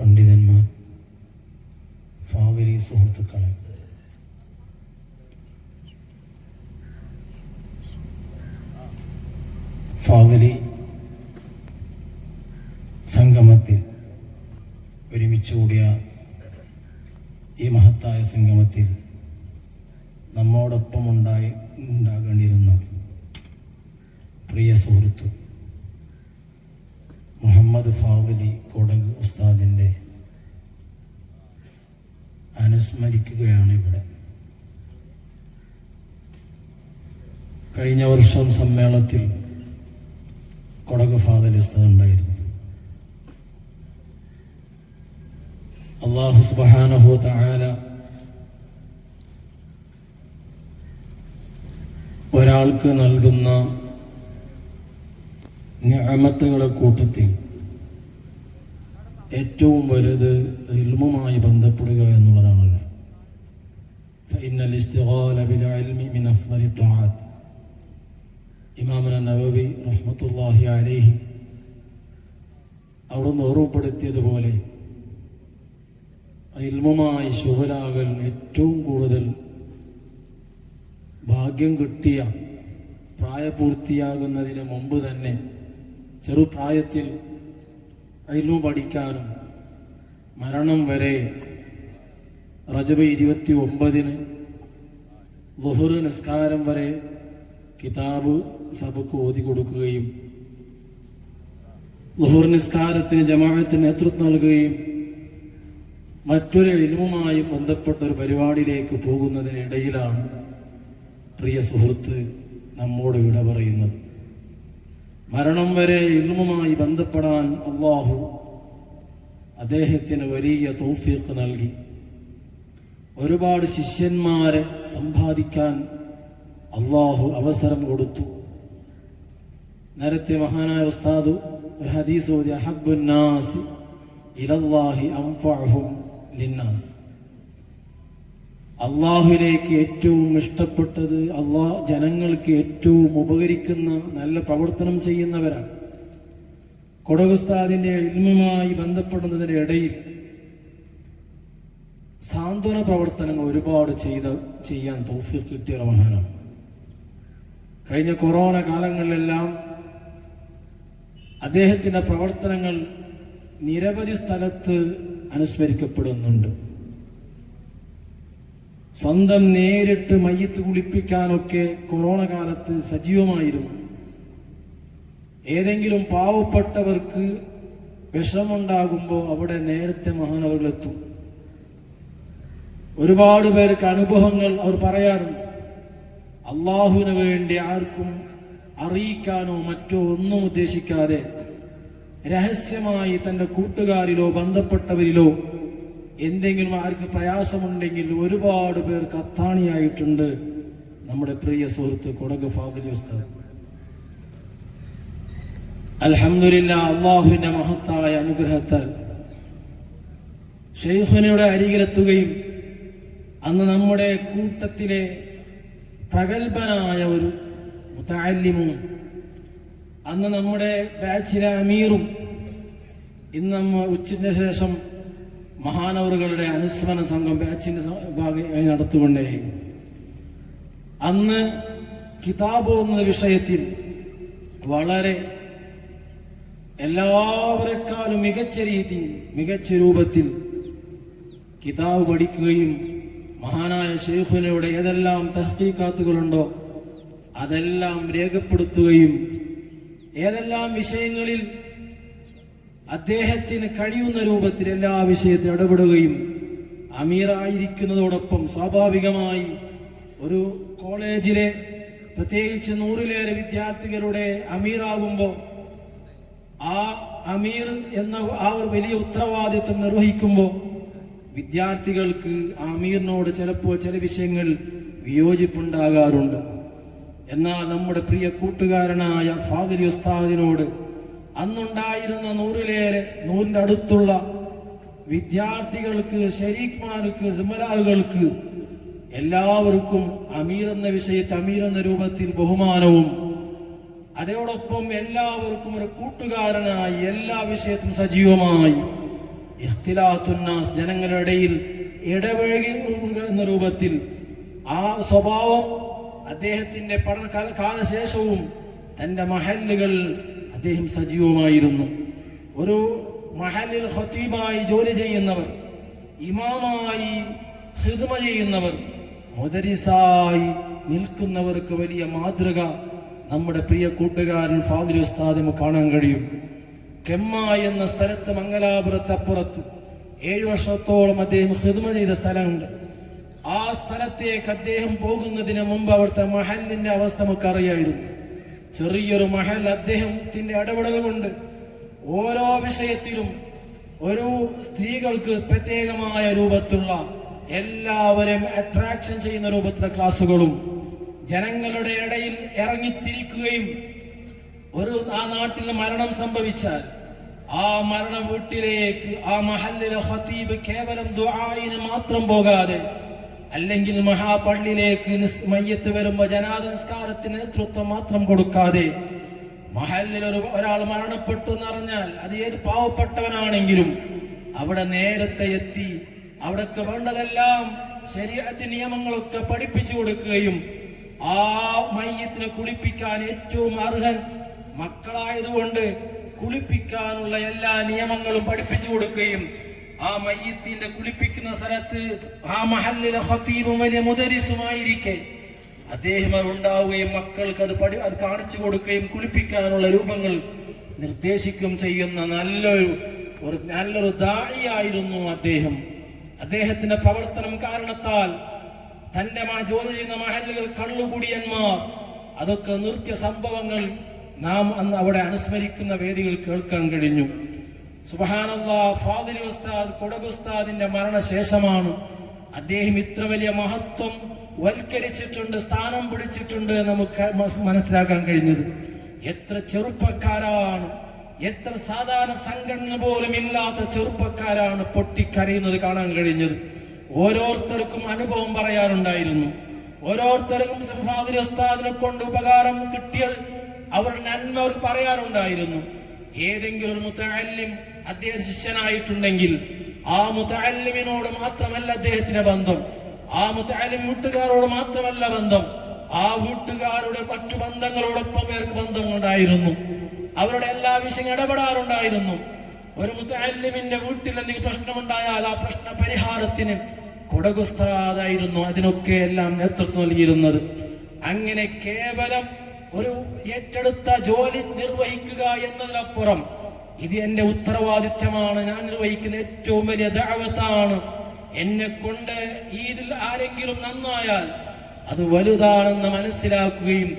പണ്ഡിതന്മാർ ഫാവരി സുഹൃത്തുക്കളെ. ഫാവരി സംഗമത്തിൽ ഒരുമിച്ച് കൂടിയ ഈ മഹത്തായ സംഗമത്തിൽ നമ്മോടൊപ്പം ഉണ്ടായി ഉണ്ടാകേണ്ടിയിരുന്ന പ്രിയ സുഹൃത്തു മുഹമ്മദ് ഫാവലി കൊടക് ഉസ്താദിന്റെ അനുസ്മരിക്കുകയാണ് ഇവിടെ. കഴിഞ്ഞ വർഷം സമ്മേളനത്തിൽ കൊടക് ഫാദർ ഉണ്ടായിരുന്നു അള്ളാഹു സുബാനഹു താര ഒരാൾക്ക് നൽകുന്ന ഞാമത്തുകളെ കൂട്ടത്തിൽ ഏറ്റവും വലുത് ഇൽമുമായി ബന്ധപ്പെടുക എന്നുള്ളതാണല്ലോ. ഇമാമന നവവി റഹ്മത്തുല്ലാഹി അലേഹി അവിടുന്ന് ഓർമ്മപ്പെടുത്തിയതുപോലെ ഇൽമുമായി ശുഭരാകൽ ഏറ്റവും കൂടുതൽ ഭാഗ്യം കിട്ടിയ പ്രായപൂർത്തിയാകുന്നതിന് മുമ്പ് തന്നെ ചെറുപ്രായത്തിൽ ഇൽമു പഠിക്കാനും മരണം വരെ റജബ് ഇരുപത്തി ഒമ്പതിന് ലുഹുർ നിസ്കാരം വരെ കിതാബ് സഭക്ക് ഓതി കൊടുക്കുകയും ലുഹുർ നിസ്കാരത്തിന് ജമാഅത്തിന് നേതൃത്വം നൽകുകയും മറ്റൊരു ഇൽമുമായി ബന്ധപ്പെട്ട ഒരു പരിപാടിയിലേക്ക് പോകുന്നതിനിടയിലാണ് പ്രിയ സുഹൃത്ത് നമ്മോട് വിട പറയുന്നത്. മരണം വരെ ഇൽമുമായി ബന്ധപ്പെടാൻ അള്ളാഹു അദ്ദേഹത്തിന് വലിയ തൗഫീഖ് നൽകി. ഒരുപാട് ശിഷ്യന്മാരെ സമ്പാദിക്കാൻ അള്ളാഹു അവസരം കൊടുത്തു. നേരത്തെ മഹാനായ ഉസ്താദു ഒരു ഹദീസ് അഹബുന്നാസ് ഇലല്ലാഹി അംഫഅഹും ലിന്നാസ്. അള്ളാഹുലേക്ക് ഏറ്റവും ഇഷ്ടപ്പെട്ടത് അള്ളാഹ് ജനങ്ങൾക്ക് ഏറ്റവും ഉപകരിക്കുന്ന നല്ല പ്രവർത്തനം ചെയ്യുന്നവരാണ്. കൊടകുസ്താദിന്റെ ഇൽമുമായി ബന്ധപ്പെടുന്നതിന്റെ ഇടയിൽ സാന്ത്വന പ്രവർത്തനങ്ങൾ ഒരുപാട് ചെയ്ത ചെയ്യാൻ തോഫിൽ കിട്ടിയ മഹാനാണ് കഴിഞ്ഞ കൊറോണ കാലങ്ങളിലെല്ലാം അദ്ദേഹത്തിന്റെ പ്രവർത്തനങ്ങൾ നിരവധി സ്ഥലത്ത് അനുസ്മരിക്കപ്പെടുന്നുണ്ട്. സ്വന്തം നേരിട്ട് മയ്യത്ത് കുളിപ്പിക്കാനൊക്കെ കൊറോണ കാലത്ത് സജീവമായിരുന്നു. ഏതെങ്കിലും പാവപ്പെട്ടവർക്ക് വിഷമുണ്ടാകുമ്പോൾ അവിടെ നേരത്തെ മഹാനവകളെത്തും ഒരുപാട് പേർക്ക് അനുഭവങ്ങൾ അവർ പറയാറുണ്ട്. അള്ളാഹുവിന് വേണ്ടി ആർക്കും അറിയിക്കാനോ മറ്റോ ഒന്നും ഉദ്ദേശിക്കാതെ രഹസ്യമായി തന്റെ കൂട്ടുകാരിലോ ബന്ധപ്പെട്ടവരിലോ എന്തെങ്കിലും ആർക്ക് പ്രയാസമുണ്ടെങ്കിൽ ഒരുപാട് പേർ കത്താണിയായിട്ടുണ്ട്. നമ്മുടെ പ്രിയ സുഹൃത്ത് കൊടക് ഫാദലി ഉസ്താദ്. അള്ളാഹുവിന്റെ മഹത്തായ അനുഗ്രഹത്താൽ. ഷെയ്ഖുനയുടെ അരികിലെത്തുകയും അന്ന് നമ്മുടെ കൂട്ടത്തിലെ പ്രഗത്ഭനായ ഒരു മുത്താലിമും അന്ന് നമ്മുടെ ബാച്ചിലെ അമീറും ഇന്ന് നമ്മ ഉച്ചയ്ക്ക് ശേഷം മഹാനവറുകളുടെ അനുസ്മരണ സംഘം ബാച്ചിന്റെ ഭാഗമായി നടത്തുകൊണ്ടേ അന്ന് കിതാബ് എന്ന വിഷയത്തിൽ വളരെ എല്ലാവരെക്കാളും മികച്ച രീതിയിൽ മികച്ച രൂപത്തിൽ കിതാബ് പഠിക്കുകയും മഹാനായ ഷെയ്ഖുനയുടെ ഏതെല്ലാം തഹ്കീക്കാത്തുകളുണ്ടോ അതെല്ലാം രേഖപ്പെടുത്തുകയും ഏതെല്ലാം വിഷയങ്ങളിൽ അദ്ദേഹത്തിന് കഴിയുന്ന രൂപത്തിൽ എല്ലാ വിഷയത്തിൽ ഇടപെടുകയും അമീറായിരിക്കുന്നതോടൊപ്പം സ്വാഭാവികമായി ഒരു കോളേജിലെ പ്രത്യേകിച്ച് നൂറിലേറെ വിദ്യാർത്ഥികളുടെ അമീറാകുമ്പോൾ ആ അമീർ എന്ന ആ ഒരു വലിയ ഉത്തരവാദിത്വം നിർവഹിക്കുമ്പോൾ വിദ്യാർത്ഥികൾക്ക് ആ അമീറിനോട് ചിലപ്പോൾ ചില വിഷയങ്ങൾ വിയോജിപ്പുണ്ടാകാറുണ്ട്. എന്നാൽ നമ്മുടെ പ്രിയ കൂട്ടുകാരനായ ഫാദർ ഉസ്താദിനോട് അന്നുണ്ടായിരുന്ന നൂറിലേറെ നൂറിന്റെ അടുത്തുള്ള വിദ്യാർത്ഥികൾക്ക് ഷരീഖ്മാർക്ക് സിമലാഹുകൾക്ക് എല്ലാവർക്കും അമീർ എന്ന വിഷയത്തെ അമീർ എന്ന രൂപത്തിൽ ബഹുമാനവും. അതോടൊപ്പം എല്ലാവർക്കും ഒരു കൂട്ടുകാരനായി എല്ലാ വിഷയത്തും സജീവമായി. ഇഖ്തിലാത്തുന്നാസ് ജനങ്ങളുടെ ഇടയിൽ ഇടപഴകി എന്ന രൂപത്തിൽ ആ സ്വഭാവം അദ്ദേഹത്തിന്റെ പഠന കാല- കാലശേഷവും തന്റെ മഹല്ലുകൾ അദ്ദേഹം സജീവമായിരുന്നു. ഒരു മഹലിൽ ഹത്തീബായി ജോലി ചെയ്യുന്നവർ ഇമാമായി ഹിദ്മ ചെയ്യുന്നവർ മുദരിസായി നിൽക്കുന്നവർക്ക് വലിയ മാതൃക നമ്മുടെ പ്രിയ കൂട്ടുകാരൻ ഫാദിൽ ഉസ്താദിന് കാണാൻ കഴിയും. കെമ്മ എന്ന സ്ഥലത്ത് മംഗലാപുരത്ത് അപ്പുറത്ത് ഏഴു വർഷത്തോളം അദ്ദേഹം ഹിദ്മ ചെയ്ത സ്ഥലമുണ്ട്. ആ സ്ഥലത്തേക്ക് അദ്ദേഹം പോകുന്നതിന് മുമ്പ് അവിടുത്തെ മഹലിന്റെ അവസ്ഥ നമുക്ക് അറിയായിരുന്നു ചെറിയൊരു മഹൽ അദ്ദേഹത്തിന്റെ ഇടപെടൽ കൊണ്ട് ഓരോ വിഷയത്തിലും ഒരു സ്ത്രീകൾക്ക് പ്രത്യേകമായ രൂപത്തിലുള്ള എല്ലാവരെയും അട്രാക്ഷൻ ചെയ്യുന്ന രൂപത്തിലുള്ള ക്ലാസ്സുകളും ജനങ്ങളുടെ ഇടയിൽ ഇറങ്ങിത്തിരിക്കുകയും ഒരു ആ നാട്ടിൽ മരണം സംഭവിച്ചാൽ ആ മരണ വീട്ടിലേക്ക് ആ മഹല്ലിലെ ഹത്തീബ് കേവലം ദുആയിന് മാത്രം പോകാതെ അല്ലെങ്കിൽ മഹാപള്ളിയിലേക്ക് മയ്യത്ത് വരുമ്പോ ജനാസംസ്കാരത്തിന് നേതൃത്വം മാത്രം കൊടുക്കാതെ മഹലിൽ ഒരു ഒരാൾ മരണപ്പെട്ടു എന്നറിഞ്ഞാൽ അത് ഏത് പാവപ്പെട്ടവനാണെങ്കിലും അവിടെ നേരത്തെ എത്തി അവിടേക്ക് വേണ്ടതെല്ലാം ശരീരത്തെ നിയമങ്ങളൊക്കെ പഠിപ്പിച്ചു കൊടുക്കുകയും ആ മയ്യത്തിനെ കുളിപ്പിക്കാൻ ഏറ്റവും അർഹൻ മക്കളായതുകൊണ്ട് കുളിപ്പിക്കാനുള്ള എല്ലാ നിയമങ്ങളും പഠിപ്പിച്ചു കൊടുക്കുകയും ആ മയ്യത്തിന്റെ കുളിപ്പിക്കുന്ന സ്ഥലത്ത് ആ മഹല്ലിലെ ഹത്തീബും വലിയ മുദരിസുമായിരിക്കെ. അദ്ദേഹം അത് ഉണ്ടാവുകയും മക്കൾക്ക് അത് പഠി അത് കാണിച്ചു കൊടുക്കുകയും കുളിപ്പിക്കാനുള്ള രൂപങ്ങൾ നിർദ്ദേശിക്കുകയും ചെയ്യുന്ന നല്ലൊരു ഒരു നല്ലൊരു ദാഴിയായിരുന്നു അദ്ദേഹം. അദ്ദേഹത്തിന്റെ പ്രവർത്തനം കാരണത്താൽ തന്റെ മാ ജോലി ചെയ്യുന്ന മഹല്ലുകൾ കള്ളുകുടിയന്മാർ. അതൊക്കെ നിർത്തിയ സംഭവങ്ങൾ നാം അന്ന് അവിടെ അനുസ്മരിക്കുന്ന വേദികൾ കേൾക്കാൻ കഴിഞ്ഞു. സുബഹാനല്ലാ ഫാദിലി ഉസ്താദ് കൊടകുസ്താദിന്റെ മരണശേഷമാണ് അദ്ദേഹം ഇത്ര വലിയ മഹത്വം വൽക്കരിച്ചിട്ടുണ്ട് സ്ഥാനം പിടിച്ചിട്ടുണ്ട് എന്ന് നമുക്ക് മനസ്സിലാക്കാൻ കഴിഞ്ഞത്. എത്ര ചെറുപ്പക്കാരാണ് എത്ര സാധാരണ സംഘടന പോലും ഇല്ലാത്ത ചെറുപ്പക്കാരാണ് പൊട്ടിക്കരയുന്നത് കാണാൻ കഴിഞ്ഞത്. ഓരോരുത്തർക്കും അനുഭവം പറയാറുണ്ടായിരുന്നു ഓരോരുത്തർക്കും ഫാദിലി ഉസ്താദിനെ കൊണ്ട് ഉപകാരം കിട്ടിയത് അവരുടെ നന്മ അവർ പറയാറുണ്ടായിരുന്നു. ഏതെങ്കിലും ഒരു മുത്തല്ലിം അദ്ദേഹം ശിഷ്യനായിട്ടുണ്ടെങ്കിൽ ആ മുത്തല്ലിമിനോട് മാത്രമല്ല അദ്ദേഹത്തിന്റെ ബന്ധം. ആ മുത്തല്ലിം വീട്ടുകാരോട് മാത്രമല്ല ബന്ധം. ആ വീട്ടുകാരുടെ മറ്റു ബന്ധങ്ങളോടൊപ്പം പേർക്ക് ബന്ധമുണ്ടായിരുന്നു. അവരുടെ എല്ലാ വിഷയം ഇടപെടാറുണ്ടായിരുന്നു. ഒരു മുത്തല്ലിമിന്റെ വീട്ടിൽ എന്തെങ്കിലും പ്രശ്നമുണ്ടായാൽ ആ പ്രശ്ന പരിഹാരത്തിന് കൊടകുസ്താദായിരുന്നു അതിനൊക്കെ എല്ലാം നേതൃത്വം നൽകിയിരുന്നത്. അങ്ങനെ കേവലം ഒരു ഏറ്റെടുത്ത ജോലി നിർവഹിക്കുക എന്നതിനപ്പുറം ഇത് എന്റെ ഉത്തരവാദിത്വമാണ്. ഞാൻ നിർവഹിക്കുന്ന ഏറ്റവും വലിയ ദാവത്താണ് എന്നെ കൊണ്ട് ഈതിൽ ആരെങ്കിലും നന്നായാൽ അത് വലുതാണെന്ന് മനസ്സിലാക്കുകയും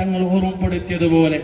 തങ്ങൾ ഓർമ്മപ്പെടുത്തിയതുപോലെ.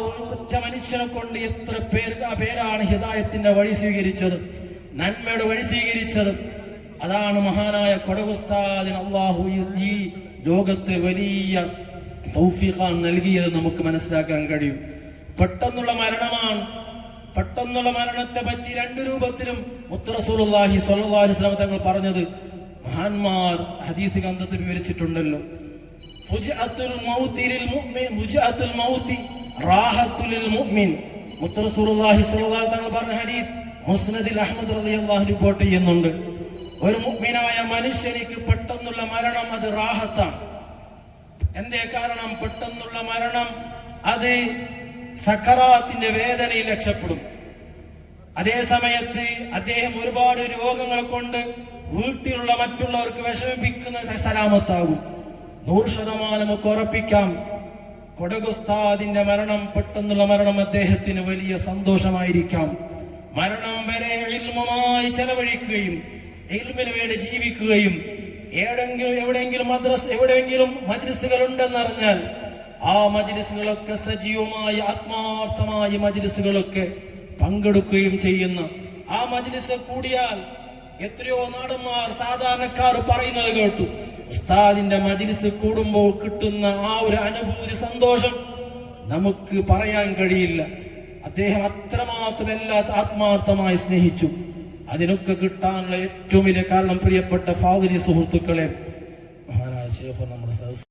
ഒരു ഒറ്റ മനുഷ്യനെ കൊണ്ട് എത്ര പേർ പേരാണ് ഹിതായത്തിന്റെ വഴി സ്വീകരിച്ചത്? നന്മയുടെ വഴി സ്വീകരിച്ചത്? അതാണ് മഹാനായ കൊടകുസ്താദിന് അള്ളാഹു ഈ- ലോകത്ത് വലിയ തൗഫീഖാൻ നൽകിയത് നമുക്ക് മനസ്സിലാക്കാൻ കഴിയും. പെട്ടെന്നുള്ള മരണമാണ്. പെട്ടെന്നുള്ള മരണത്തെ പറ്റി രണ്ട് രൂപത്തിലും മുത്തറസൂലുള്ളാഹി സ്വല്ലല്ലാഹു അലൈഹി വസല്ലം തങ്ങൾ പറഞ്ഞത്. മഹാന്മാർ ഹദീസ് ഗ്രന്ഥത്തിൽ വിവരിച്ചിട്ടുണ്ടല്ലോ. ഫുജഅത്തുൽ മൗതി ലിൽ മുഅ്മിൻ ഫുജഅത്തുൽ മൗതി റാഹത്തുൽ മുഅ്മിൻ. സ്വല്ലല്ലാഹു ഹദീസ് റളിയല്ലാഹു റിപ്പോർട്ട് ചെയ്യുന്നുണ്ട്. ഒരു മുഅ്മിനായ മനുഷ്യനിക്ക് പെട്ടെന്നുള്ള മരണം അത് റാഹത്താണ്. എന്തേ കാരണം? പെട്ടെന്നുള്ള മരണം അത് സക്കറാത്തിന്റെ വേദനയിൽ രക്ഷപ്പെടും. അതേ സമയത്ത് അദ്ദേഹം ഒരുപാട് രോഗങ്ങൾ കൊണ്ട് വീട്ടിലുള്ള മറ്റുള്ളവർക്ക് വിഷമിപ്പിക്കുന്ന സലാമത്താകും. നൂറ് ശതമാനം നമുക്ക് ഉറപ്പിക്കാം. കൊടകുസ്താദിന്റെ മരണം പെട്ടെന്നുള്ള മരണം അദ്ദേഹത്തിന് വലിയ സന്തോഷമായിരിക്കാം. മരണം വരെ ഇൽമുമായി ചെലവഴിക്കുകയും ഇൽമിന് വേണ്ടി ജീവിക്കുകയും എവിടെങ്കിലും എവിടെയെങ്കിലും മദ്രസ് എവിടെയെങ്കിലും മജ്ലിസുകൾ ഉണ്ടെന്നറിഞ്ഞാൽ ആ മജ്ലിസുകളൊക്കെ സജീവമായി ആത്മാർത്ഥമായി മജ്ലിസുകളൊക്കെ പങ്കെടുക്കുകയും ചെയ്യുന്ന. ആ മജ്ലിസ് കൂടിയാൽ എത്രയോ നാടന്മാർ സാധാരണക്കാർ പറയുന്നത് കേട്ടു. ഉസ്താദിന്റെ മജിലിസ് കൂടുമ്പോൾ കിട്ടുന്ന ആ ഒരു അനുഭൂതി സന്തോഷം നമുക്ക് പറയാൻ കഴിയില്ല. അദ്ദേഹം അത്രമാത്രം എല്ലാ ആത്മാർത്ഥമായി സ്നേഹിച്ചു. അതിനൊക്കെ കിട്ടാനുള്ള ഏറ്റവും വലിയ കാരണം പ്രിയപ്പെട്ട ഫാദിനി സുഹൃത്തുക്കളെ മഹാനായ ശേഖർ നമ്മുടെ സദസ്